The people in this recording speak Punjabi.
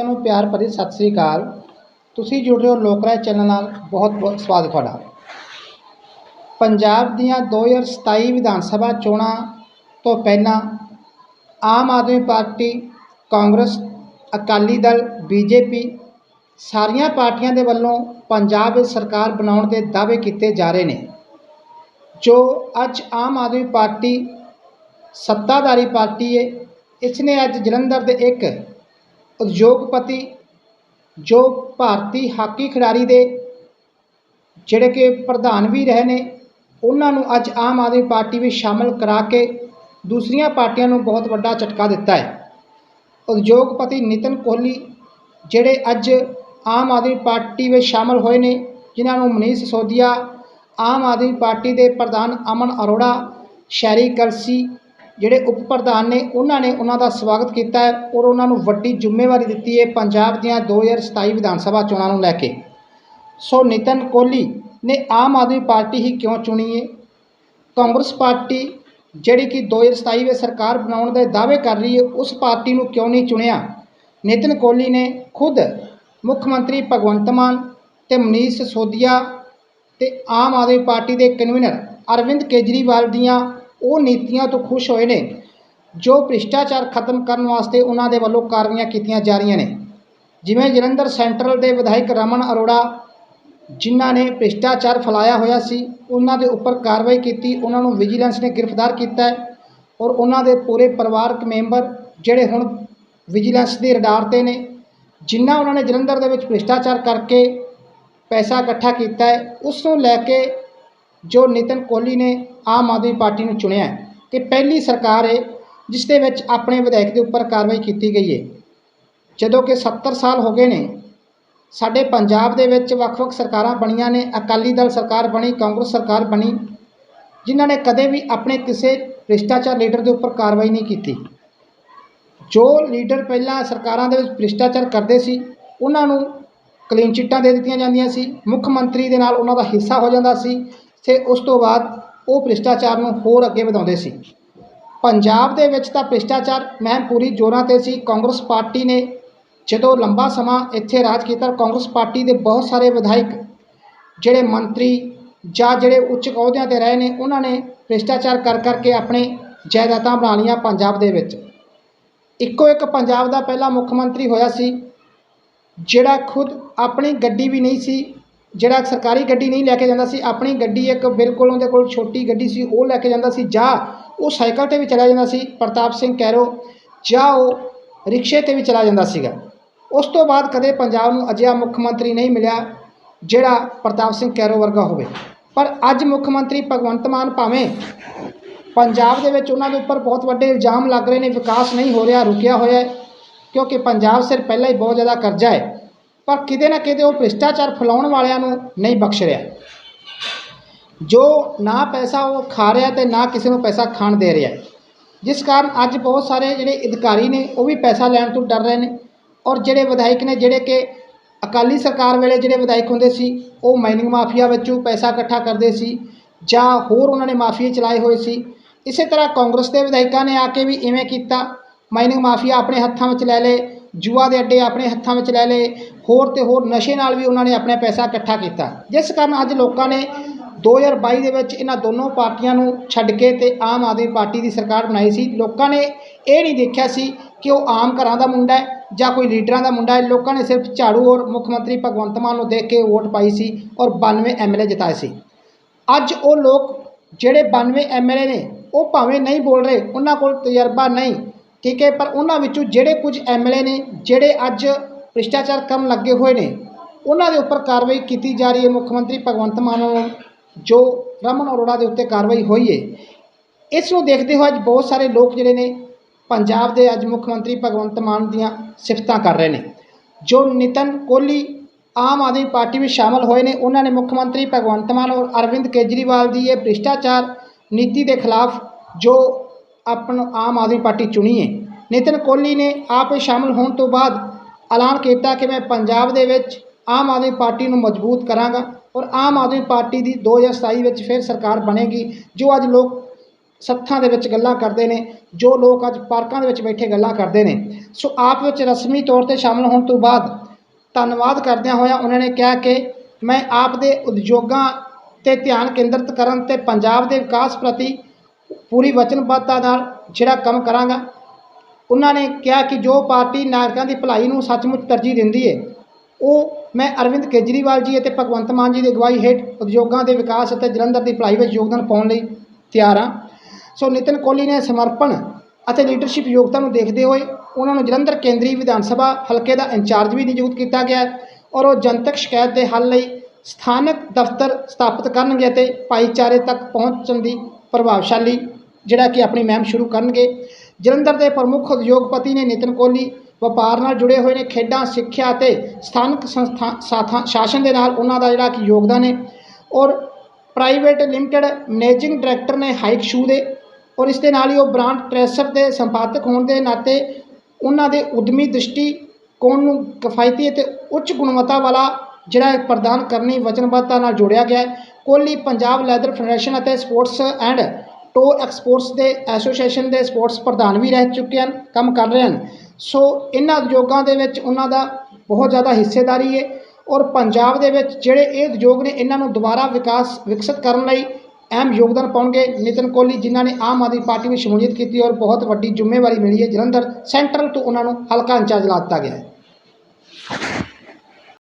ਸਰੋਤਿਆਂ ਨੂੰ ਪਿਆਰ ਭਰੀ ਸਤਿ ਸ੍ਰੀ ਅਕਾਲ। ਤੁਸੀਂ ਜੁੜ ਰਹੇ ਹੋ ਲੋਕ ਰਾਏ ਚੈਨਲ ਨਾਲ। ਬਹੁਤ ਬਹੁਤ ਸਵਾਗਤ ਤੁਹਾਡਾ। ਪੰਜਾਬ ਦੀਆਂ 2027 ਵਿਧਾਨ ਸਭਾ ਚੋਣਾਂ ਤੋਂ ਪਹਿਲਾਂ ਆਮ ਆਦਮੀ ਪਾਰਟੀ, ਕਾਂਗਰਸ, ਅਕਾਲੀ ਦਲ, ਬੀਜੇਪੀ ਸਾਰੀਆਂ ਪਾਰਟੀਆਂ ਦੇ ਵੱਲੋਂ ਪੰਜਾਬ ਵਿੱਚ ਸਰਕਾਰ ਬਣਾਉਣ ਦੇ ਦਾਅਵੇ ਕੀਤੇ ਜਾ ਰਹੇ ਨੇ, ਜੋ ਅੱਜ ਆਮ ਆਦਮੀ ਪਾਰਟੀ ਸੱਤਾਧਾਰੀ ਪਾਰਟੀ ਹੈ ਇਸ ਨੇ ਅੱਜ ਜਲੰਧਰ ਦੇ ਇੱਕ ਉਦਯੋਗਪਤੀ, ਜੋ ਭਾਰਤੀ ਹਾਕੀ ਖਿਡਾਰੀ ਦੇ ਜਿਹੜੇ ਕਿ ਪ੍ਰਧਾਨ ਵੀ ਰਹੇ ਨੇ, ਉਹਨਾਂ ਨੂੰ ਅੱਜ ਆਮ ਆਦਮੀ ਪਾਰਟੀ ਵਿੱਚ ਸ਼ਾਮਲ ਕਰਾ ਕੇ ਦੂਸਰੀਆਂ ਪਾਰਟੀਆਂ ਨੂੰ ਬਹੁਤ ਵੱਡਾ ਝਟਕਾ ਦਿੱਤਾ ਹੈ। ਉਦਯੋਗਪਤੀ ਨਿਤਨ ਕੋਹਲੀ, ਜਿਹੜੇ ਅੱਜ ਆਮ ਆਦਮੀ ਪਾਰਟੀ ਵਿੱਚ ਸ਼ਾਮਲ ਹੋਏ ਨੇ, ਜਿਨ੍ਹਾਂ ਨੂੰ ਮਨੀਸ਼ ਸੋਦੀਆ ਆਮ ਆਦਮੀ ਪਾਰਟੀ ਦੇ ਪ੍ਰਧਾਨ ਅਮਨ ਅਰੋੜਾ ਸ਼ੈਰੀ ਕਲਸੀ ਜਿਹੜੇ ਉਪ ਪ੍ਰਧਾਨ ਨੇ, ਉਹਨਾਂ ਨੇ ਉਹਨਾਂ ਦਾ ਸਵਾਗਤ ਕੀਤਾ ਹੈ ਔਰ ਉਹਨਾਂ ਨੂੰ ਵੱਡੀ ਜ਼ਿੰਮੇਵਾਰੀ ਦਿੱਤੀ ਹੈ ਪੰਜਾਬ ਦੀਆਂ 2027 ਵਿਧਾਨ ਸਭਾ ਚੋਣਾਂ ਨੂੰ ਲੈ ਕੇ। ਸੋ ਨਿਤਨ ਕੋਹਲੀ ਨੇ ਆਮ ਆਦਮੀ ਪਾਰਟੀ ਹੀ ਕਿਉਂ ਚੁਣੀ ਹੈ ਕਾਂਗਰਸ ਪਾਰਟੀ ਜਿਹੜੀ ਕਿ 2027 ਵਿੱਚ ਸਰਕਾਰ ਬਣਾਉਣ ਦੇ ਦਾਅਵੇ ਕਰ ਰਹੀ ਹੈ, ਉਸ ਪਾਰਟੀ ਨੂੰ ਕਿਉਂ ਨਹੀਂ ਚੁਣਿਆ? ਨਿਤਨ ਕੋਹਲੀ ਨੇ ਖੁਦ ਮੁੱਖ ਮੰਤਰੀ ਭਗਵੰਤ ਮਾਨ ਤੇ ਮਨੀਸ਼ ਸਿਸੋਦੀਆ ਤੇ ਆਮ ਆਦਮੀ ਪਾਰਟੀ ਦੇ ਕਨਵੀਨਰ ਅਰਵਿੰਦ ਕੇਜਰੀਵਾਲ ਦੀਆਂ ਉਹ ਨੀਤੀਆਂ ਤੋਂ ਖੁਸ਼ ਹੋਏ ਨੇ, ਜੋ ਭ੍ਰਿਸ਼ਟਾਚਾਰ ਖਤਮ ਕਰਨ ਵਾਸਤੇ ਉਹਨਾਂ ਦੇ ਵੱਲੋਂ ਕਾਰਵਾਈਆਂ ਕੀਤੀਆਂ ਜਾ ਰਹੀਆਂ ਨੇ। ਜਿਵੇਂ ਜਲੰਧਰ ਸੈਂਟਰਲ ਦੇ ਵਿਧਾਇਕ ਰਮਨ ਅਰੋੜਾ ਜਿਨ੍ਹਾਂ ਨੇ ਭ੍ਰਿਸ਼ਟਾਚਾਰ ਫੈਲਾਇਆ ਹੋਇਆ ਸੀ, ਉਹਨਾਂ ਦੇ ਉੱਪਰ ਕਾਰਵਾਈ ਕੀਤੀ, ਉਹਨਾਂ ਨੂੰ ਵਿਜੀਲੈਂਸ ਨੇ ਗ੍ਰਿਫਤਾਰ ਕੀਤਾ ਔਰ ਉਹਨਾਂ ਦੇ ਪੂਰੇ ਪਰਿਵਾਰਕ ਮੈਂਬਰ ਜਿਹੜੇ ਹੁਣ ਵਿਜੀਲੈਂਸ ਦੇ ਰਡਾਰ ਤੇ ਨੇ, ਜਿਨ੍ਹਾਂ ਉਹਨਾਂ ਨੇ ਜਲੰਧਰ ਦੇ ਵਿੱਚ ਭ੍ਰਿਸ਼ਟਾਚਾਰ ਕਰਕੇ ਪੈਸਾ ਇਕੱਠਾ ਕੀਤਾ ਉਸ ਨੂੰ ਲੈ ਕੇ ਜੋ ਨਿਤਨ ਕੋਹਲੀ ਨੇ ਆਮ ਆਦਮੀ ਪਾਰਟੀ ਨੂੰ ਚੁਣਿਆ ਹੈ ਪਹਿਲੀ ਸਰਕਾਰ ਹੈ ਜਿਸ ਦੇ ਵਿੱਚ ਆਪਣੇ ਵਿਧਾਇਕ ਦੇ ਉੱਪਰ ਕਾਰਵਾਈ ਕੀਤੀ ਗਈ ਹੈ। ਜਦੋਂ ਕਿ 70 ਸਾਲ ਹੋ ਗਏ ਨੇ, ਸਾਡੇ ਪੰਜਾਬ ਦੇ ਵਿੱਚ ਵੱਖ-ਵੱਖ ਸਰਕਾਰਾਂ ਬਣੀਆਂ ਨੇ, ਅਕਾਲੀ ਦਲ ਸਰਕਾਰ ਬਣੀ, ਕਾਂਗਰਸ ਸਰਕਾਰ ਬਣੀ, ਜਿਨ੍ਹਾਂ ਨੇ ਕਦੇ ਵੀ ਆਪਣੇ ਕਿਸੇ ਭ੍ਰਿਸ਼ਟਾਚਾਰ ਲੀਡਰ ਦੇ ਉੱਪਰ ਕਾਰਵਾਈ ਨਹੀਂ ਕੀਤੀ। ਜੋ ਲੀਡਰ ਪਹਿਲਾਂ ਸਰਕਾਰਾਂ ਦੇ ਵਿੱਚ ਭ੍ਰਿਸ਼ਟਾਚਾਰ ਕਰਦੇ ਸੀ, ਉਹਨਾਂ ਨੂੰ ਕਲੀਨ ਚਿੱਟਾਂ ਦੇ ਦਿੱਤੀਆਂ ਜਾਂਦੀਆਂ ਸੀ, ਮੁੱਖ ਮੰਤਰੀ ਦੇ ਨਾਲ ਉਹਨਾਂ ਦਾ ਹਿੱਸਾ ਹੋ ਜਾਂਦਾ ਸੀ ਤੇ ਉਸ ਤੋਂ ਬਾਅਦ ਉਹ ਭ੍ਰਿਸ਼ਟਾਚਾਰ ਨੂੰ ਹੋਰ ਅੱਗੇ ਵਧਾਉਂਦੇ ਸੀ। ਪੰਜਾਬ ਦੇ ਵਿੱਚ ਤਾਂ ਭ੍ਰਿਸ਼ਟਾਚਾਰ ਮਹਿਮ ਪੂਰੀ ਜ਼ੋਰਾਂ ਤੇ ਸੀ। ਕਾਂਗਰਸ ਪਾਰਟੀ ਨੇ ਜਦੋਂ ਲੰਬਾ ਸਮਾਂ ਇੱਥੇ ਰਾਜ ਕੀਤਾ, ਕਾਂਗਰਸ ਪਾਰਟੀ ਦੇ ਬਹੁਤ ਸਾਰੇ ਵਿਧਾਇਕ ਜਿਹੜੇ ਮੰਤਰੀ ਜਾਂ ਜਿਹੜੇ ਉੱਚ ਅਹੁਦਿਆਂ ਤੇ ਰਹੇ ਨੇ, ਉਹਨਾਂ ਨੇ ਭ੍ਰਿਸ਼ਟਾਚਾਰ ਕਰ ਕਰਕੇ ਆਪਣੇ ਜਾਇਦਾਦਾਂ ਬਣਾ ਲਈਆਂ ਪੰਜਾਬ ਦੇ ਵਿੱਚ। ਇੱਕੋ ਇੱਕ ਪੰਜਾਬ ਦਾ ਪਹਿਲਾ ਮੁੱਖ ਮੰਤਰੀ ਹੋਇਆ ਸੀ, ਜਿਹੜਾ ਖੁਦ ਆਪਣੀ ਗੱਡੀ ਵੀ ਨਹੀਂ ਸੀ ਜਿਹੜਾ ਸਰਕਾਰੀ ਗੱਡੀ ਨਹੀਂ ਲੈ ਕੇ ਜਾਂਦਾ ਸੀ, ਆਪਣੀ ਗੱਡੀ ਇੱਕ ਬਿਲਕੁਲ ਉਹਦੇ ਕੋਲ ਛੋਟੀ ਗੱਡੀ ਸੀ, ਉਹ ਲੈ ਕੇ ਜਾਂਦਾ ਸੀ ਜਾਂ ਉਹ ਸਾਈਕਲ ਤੇ ਵੀ ਚਲਾ ਜਾਂਦਾ ਸੀ, ਪ੍ਰਤਾਪ ਸਿੰਘ ਕੈਰੋ, ਜਾਂ ਉਹ ਰਿਕਸ਼ੇ ਤੇ ਵੀ ਚਲਾ ਜਾਂਦਾ ਸੀਗਾ। ਉਸ ਤੋਂ ਬਾਅਦ ਕਦੇ ਪੰਜਾਬ ਨੂੰ ਅਜਿਹਾ ਮੁੱਖ ਮੰਤਰੀ ਨਹੀਂ ਮਿਲਿਆ, ਜਿਹੜਾ ਪ੍ਰਤਾਪ ਸਿੰਘ ਕੈਰੋ ਵਰਗਾ ਹੋਵੇ। ਪਰ ਅੱਜ ਮੁੱਖ ਮੰਤਰੀ ਭਗਵੰਤ ਮਾਨ ਭਾਵੇਂ ਪੰਜਾਬ ਦੇ ਵਿੱਚ ਉਹਨਾਂ ਦੇ ਉੱਪਰ ਬਹੁਤ ਵੱਡੇ ਇਲਜ਼ਾਮ ਲੱਗ ਰਹੇ ਨੇ, ਵਿਕਾਸ ਨਹੀਂ ਹੋ ਰਿਹਾ, ਰੁਕਿਆ ਹੋਇਆ ਕਿਉਂਕਿ ਪੰਜਾਬ ਸਿਰ ਪਹਿਲਾਂ ਹੀ ਬਹੁਤ ਜ਼ਿਆਦਾ ਕਰਜ਼ਾ ਹੈ। ਪਰ ਕਿਤੇ ਨਾ ਕਿਤੇ ਉਹ ਭ੍ਰਿਸ਼ਟਾਚਾਰ ਫੈਲਾਉਣ ਵਾਲਿਆਂ ਨੂੰ ਨਹੀਂ ਬਖਸ਼ ਰਿਹਾ। ਜੋ ਨਾ ਪੈਸਾ ਉਹ ਖਾ ਰਿਹਾ ਤੇ ਨਾ ਕਿਸੇ ਨੂੰ ਪੈਸਾ ਖਾਣ ਦੇ ਰਿਹਾ। ਜਿਸ ਕਾਰਨ ਅੱਜ ਬਹੁਤ ਸਾਰੇ ਜਿਹੜੇ ਅਧਿਕਾਰੀ ਨੇ, ਉਹ ਵੀ ਪੈਸਾ ਲੈਣ ਤੋਂ ਡਰ ਰਹੇ ਨੇ ਔਰ ਜਿਹੜੇ ਵਿਧਾਇਕ ਨੇ, ਜਿਹੜੇ ਕਿ ਅਕਾਲੀ ਸਰਕਾਰ ਵੇਲੇ ਜਿਹੜੇ ਵਿਧਾਇਕ ਹੁੰਦੇ ਸੀ, ਉਹ ਮਾਈਨਿੰਗ ਮਾਫੀਆ ਵਿੱਚੋਂ ਪੈਸਾ ਇਕੱਠਾ ਕਰਦੇ ਸੀ ਜਾਂ ਹੋਰ ਉਹਨਾਂ ਨੇ ਮਾਫੀਏ ਚਲਾਏ ਹੋਏ ਸੀ। ਇਸੇ ਤਰ੍ਹਾਂ ਕਾਂਗਰਸ ਦੇ ਵਿਧਾਇਕਾਂ ਨੇ ਆ ਕੇ ਵੀ ਇਵੇਂ ਕੀਤਾ, ਮਾਈਨਿੰਗ ਮਾਫੀਆ ਆਪਣੇ ਹੱਥਾਂ ਵਿੱਚ ਲੈ ਲਏ ਜੂਆ ਦੇ ਅੱਡੇ ਆਪਣੇ ਹੱਥਾਂ ਵਿੱਚ ਲੈ ਲਏ, ਹੋਰ ਤੇ ਹੋਰ ਨਸ਼ੇ ਨਾਲ ਵੀ ਉਹਨਾਂ ਨੇ ਆਪਣਾ ਪੈਸਾ ਇਕੱਠਾ ਕੀਤਾ। ਜਿਸ ਕਾਰਨ ਅੱਜ ਲੋਕਾਂ ਨੇ 2022 ਦੇ ਵਿੱਚ ਇਹਨਾਂ ਦੋਨੋਂ ਪਾਰਟੀਆਂ ਨੂੰ ਛੱਡ ਕੇ ਤੇ ਆਮ ਆਦਮੀ ਪਾਰਟੀ ਦੀ ਸਰਕਾਰ ਬਣਾਈ ਸੀ। ਲੋਕਾਂ ਨੇ ਇਹ ਨਹੀਂ ਦੇਖਿਆ ਸੀ ਕਿ ਉਹ ਆਮ ਘਰਾਂ ਦਾ ਮੁੰਡਾ ਹੈ ਜਾਂ ਕੋਈ ਲੀਡਰਾਂ ਦਾ ਮੁੰਡਾ ਹੈ। ਲੋਕਾਂ ਨੇ ਸਿਰਫ ਝਾੜੂ ਔਰ ਮੁੱਖ ਮੰਤਰੀ ਭਗਵੰਤ ਮਾਨ ਨੂੰ ਦੇਖ ਕੇ ਵੋਟ ਪਾਈ ਸੀ ਔਰ 92 ਐਮਐਲਏ ਜਿਤਾਏ ਸੀ। ਅੱਜ ਉਹ ਲੋਕ ਜਿਹੜੇ 92 ਐਮਐਲਏ ਨੇ, ਉਹ ਭਾਵੇਂ ਨਹੀਂ ਬੋਲ ਰਹੇ, ਉਹਨਾਂ ਕੋਲ ਤਜਰਬਾ ਨਹੀਂ। ਠੀਕ ਹੈ, ਪਰ ਉਹਨਾਂ ਵਿੱਚੋਂ ਜਿਹੜੇ ਕੁਝ ਐਮਐਲਏ ਨੇ, ਜਿਹੜੇ ਅੱਜ ਭ੍ਰਿਸ਼ਟਾਚਾਰ ਕਰਨ ਲੱਗੇ ਹੋਏ ਨੇ, ਉਹਨਾਂ ਦੇ ਉੱਪਰ ਕਾਰਵਾਈ ਕੀਤੀ ਜਾ ਰਹੀ ਹੈ ਮੁੱਖ ਮੰਤਰੀ ਭਗਵੰਤ ਮਾਨ ਵੱਲੋਂ, ਜੋ ਰਮਨ ਅਰੋੜਾ ਦੇ ਉੱਤੇ ਕਾਰਵਾਈ ਹੋਈ ਹੈ। ਇਸ ਨੂੰ ਦੇਖਦੇ ਹੋਏ ਅੱਜ ਬਹੁਤ ਸਾਰੇ ਲੋਕ ਜਿਹੜੇ ਨੇ, ਪੰਜਾਬ ਦੇ ਅੱਜ ਮੁੱਖ ਮੰਤਰੀ ਭਗਵੰਤ ਮਾਨ ਦੀਆਂ ਸਿਫਤਾਂ ਕਰ ਰਹੇ ਨੇ। ਜੋ ਨਿਤਨ ਕੋਹਲੀ ਆਮ ਆਦਮੀ ਪਾਰਟੀ ਵਿੱਚ ਸ਼ਾਮਲ ਹੋਏ ਨੇ, ਉਹਨਾਂ ਨੇ ਮੁੱਖ ਮੰਤਰੀ ਭਗਵੰਤ ਮਾਨ ਔਰ ਅਰਵਿੰਦ ਕੇਜਰੀਵਾਲ ਦੀ ਇਹ ਭ੍ਰਿਸ਼ਟਾਚਾਰ ਨੀਤੀ ਦੇ ਖਿਲਾਫ ਜੋ ਆਪਣ ਆਮ ਆਦਮੀ ਪਾਰਟੀ ਚੁਣੀ ਹੈ ਨਿਤਨ ਕੋਹਲੀ ਨੇ ਆਪ ਸ਼ਾਮਲ ਹੋਣ ਤੋਂ ਬਾਅਦ ਐਲਾਨ ਕੀਤਾ ਕਿ ਮੈਂ ਪੰਜਾਬ ਦੇ ਵਿੱਚ ਆਮ ਆਦਮੀ ਪਾਰਟੀ ਨੂੰ ਮਜ਼ਬੂਤ ਕਰਾਂਗਾ ਔਰ ਆਮ ਆਦਮੀ ਪਾਰਟੀ ਦੀ 2027 ਵਿੱਚ ਫਿਰ ਸਰਕਾਰ ਬਣੇਗੀ, ਜੋ ਅੱਜ ਲੋਕ ਸੱਥਾਂ ਦੇ ਵਿੱਚ ਗੱਲਾਂ ਕਰਦੇ ਨੇ, ਜੋ ਲੋਕ ਅੱਜ ਪਾਰਕਾਂ ਦੇ ਵਿੱਚ ਬੈਠੇ ਗੱਲਾਂ ਕਰਦੇ ਨੇ। ਸੋ ਆਪ ਵਿੱਚ ਰਸਮੀ ਤੌਰ ਤੇ ਸ਼ਾਮਲ ਹੋਣ ਤੋਂ ਬਾਅਦ ਧੰਨਵਾਦ ਕਰਦਿਆਂ ਹੋਇਆ ਉਹਨਾਂ ਨੇ ਕਿਹਾ ਕਿ ਮੈਂ ਆਪ ਦੇ ਉਦਯੋਗਾਂ ਤੇ ਧਿਆਨ ਕੇਂਦਰਿਤ ਕਰਨ ਤੇ ਪੰਜਾਬ ਦੇ ਵਿਕਾਸ ਪ੍ਰਤੀ ਪੂਰੀ ਵਚਨਬੱਧਤਾ ਨਾਲ ਜਿਹੜਾ ਕੰਮ ਕਰਾਂਗਾ। ਉਹਨਾਂ ਨੇ ਕਿਹਾ ਕਿ ਜੋ ਪਾਰਟੀ ਨਾਗਰਿਕਾਂ ਦੀ ਭਲਾਈ ਨੂੰ ਸੱਚਮੁੱਚ ਤਰਜੀਹ ਦਿੰਦੀ ਹੈ ਉਹ ਮੈਂ ਅਰਵਿੰਦ ਕੇਜਰੀਵਾਲ ਜੀ ਅਤੇ ਭਗਵੰਤ ਮਾਨ ਜੀ ਦੀ ਅਗਵਾਈ ਹੇਠ ਉਦਯੋਗਾਂ ਦੇ ਵਿਕਾਸ ਅਤੇ ਜਲੰਧਰ ਦੀ ਭਲਾਈ ਵਿੱਚ ਯੋਗਦਾਨ ਪਾਉਣ ਲਈ ਤਿਆਰ ਹਾਂ। ਸੋ ਨਿਤਿਨ ਕੋਹਲੀ ਨੇ ਸਮਰਪਣ ਅਤੇ ਲੀਡਰਸ਼ਿਪ ਯੋਗਤਾ ਨੂੰ ਦੇਖਦੇ ਹੋਏ ਉਹਨਾਂ ਨੂੰ ਜਲੰਧਰ ਕੇਂਦਰੀ ਵਿਧਾਨ ਸਭਾ ਹਲਕੇ ਦਾ ਇੰਚਾਰਜ ਵੀ ਨਿਯੁਕਤ ਕੀਤਾ ਗਿਆ ਔਰ ਉਹ ਜਨਤਕ ਸ਼ਿਕਾਇਤ ਦੇ ਹੱਲ ਲਈ ਸਥਾਨਕ ਦਫ਼ਤਰ ਸਥਾਪਿਤ ਕਰਨਗੇ ਅਤੇ ਭਾਈਚਾਰੇ ਤੱਕ ਪਹੁੰਚਣ ਦੀ ਪ੍ਰਭਾਵਸ਼ਾਲੀ ਜਿਹੜਾ ਕਿ ਆਪਣੀ ਮਹਿਮ ਸ਼ੁਰੂ ਕਰਨਗੇ। ਜਲੰਧਰ ਦੇ ਪ੍ਰਮੁੱਖ ਉਦਯੋਗਪਤੀ ਨੇ ਨਿਤਿਨ ਕੋਹਲੀ ਵਪਾਰ ਨਾਲ ਜੁੜੇ ਹੋਏ ਨੇ ਖੇਡਾਂ, ਸਿੱਖਿਆ ਅਤੇ ਸਥਾਨਕ ਸੰਸਥਾ ਸਾਥਾਂ, ਸ਼ਾਸਨ ਦੇ ਨਾਲ ਉਹਨਾਂ ਦਾ ਜਿਹੜਾ ਕਿ ਯੋਗਦਾਨ ਹੈ। ਔਰ ਪ੍ਰਾਈਵੇਟ ਲਿਮਟਿਡ ਮੈਨੇਜਿੰਗ ਡਾਇਰੈਕਟਰ ਨੇ ਹਾਈਕ ਸ਼ੂ ਦੇ ਔਰ ਇਸ ਦੇ ਨਾਲ ਹੀ ਉਹ ਬ੍ਰਾਂਡ ਟ੍ਰੇਸਰ ਦੇ ਸੰਪਾਦਕ ਹੋਣ ਦੇ ਨਾਤੇ ਉਹਨਾਂ ਦੇ ਉਦਮੀ ਦ੍ਰਿਸ਼ਟੀ, ਕੋਣ ਨੂੰ ਕਿਫਾਇਤੀ ਅਤੇ ਉੱਚ ਗੁਣਵੱਤਾ ਵਾਲਾ ਜਿਹੜਾ ਪ੍ਰਦਾਨ ਕਰਨੀ ਵਚਨਬੱਧਤਾ ਨਾਲ ਜੋੜਿਆ ਗਿਆ ਹੈ। ਕੋਹਲੀ ਪੰਜਾਬ ਲੈਦਰ ਫੈਡਰੇਸ਼ਨ ਅਤੇ ਸਪੋਰਟਸ ਐਂਡ ਟੋ ਐਕਸਪੋਰਟਸ ਦੇ ਐਸੋਸੀਏਸ਼ਨ ਦੇ ਸਪੋਰਟਸ ਪ੍ਰਧਾਨ ਵੀ ਰਹਿ ਚੁੱਕੇ ਹਨ, ਕੰਮ ਕਰ ਰਹੇ ਹਨ। ਸੋ ਇਹਨਾਂ ਉਦਯੋਗਾਂ ਦੇ ਵਿੱਚ ਉਹਨਾਂ ਦਾ ਬਹੁਤ ਜ਼ਿਆਦਾ ਹਿੱਸੇਦਾਰੀ ਹੈ ਔਰ ਪੰਜਾਬ ਦੇ ਵਿੱਚ ਜਿਹੜੇ ਇਹ ਉਦਯੋਗ ਨੇ, ਇਹਨਾਂ ਨੂੰ ਦੁਬਾਰਾ ਵਿਕਾਸ, ਵਿਕਸਿਤ ਕਰਨ ਲਈ ਅਹਿਮ ਯੋਗਦਾਨ ਪਾਉਣਗੇ। ਨਿਤਿਨ ਕੋਹਲੀ ਜਿਨ੍ਹਾਂ ਨੇ ਆਮ ਆਦਮੀ ਪਾਰਟੀ ਵਿੱਚ ਸ਼ਮੂਲੀਅਤ ਕੀਤੀ ਔਰ ਬਹੁਤ ਵੱਡੀ ਜ਼ਿੰਮੇਵਾਰੀ ਮਿਲੀ ਹੈ, ਜਲੰਧਰ ਸੈਂਟਰਲ ਤੋਂ ਉਹਨਾਂ ਨੂੰ ਹਲਕਾ ਇੰਚਾਰਜ ਲਾ ਦਿੱਤਾ ਗਿਆ ਹੈ।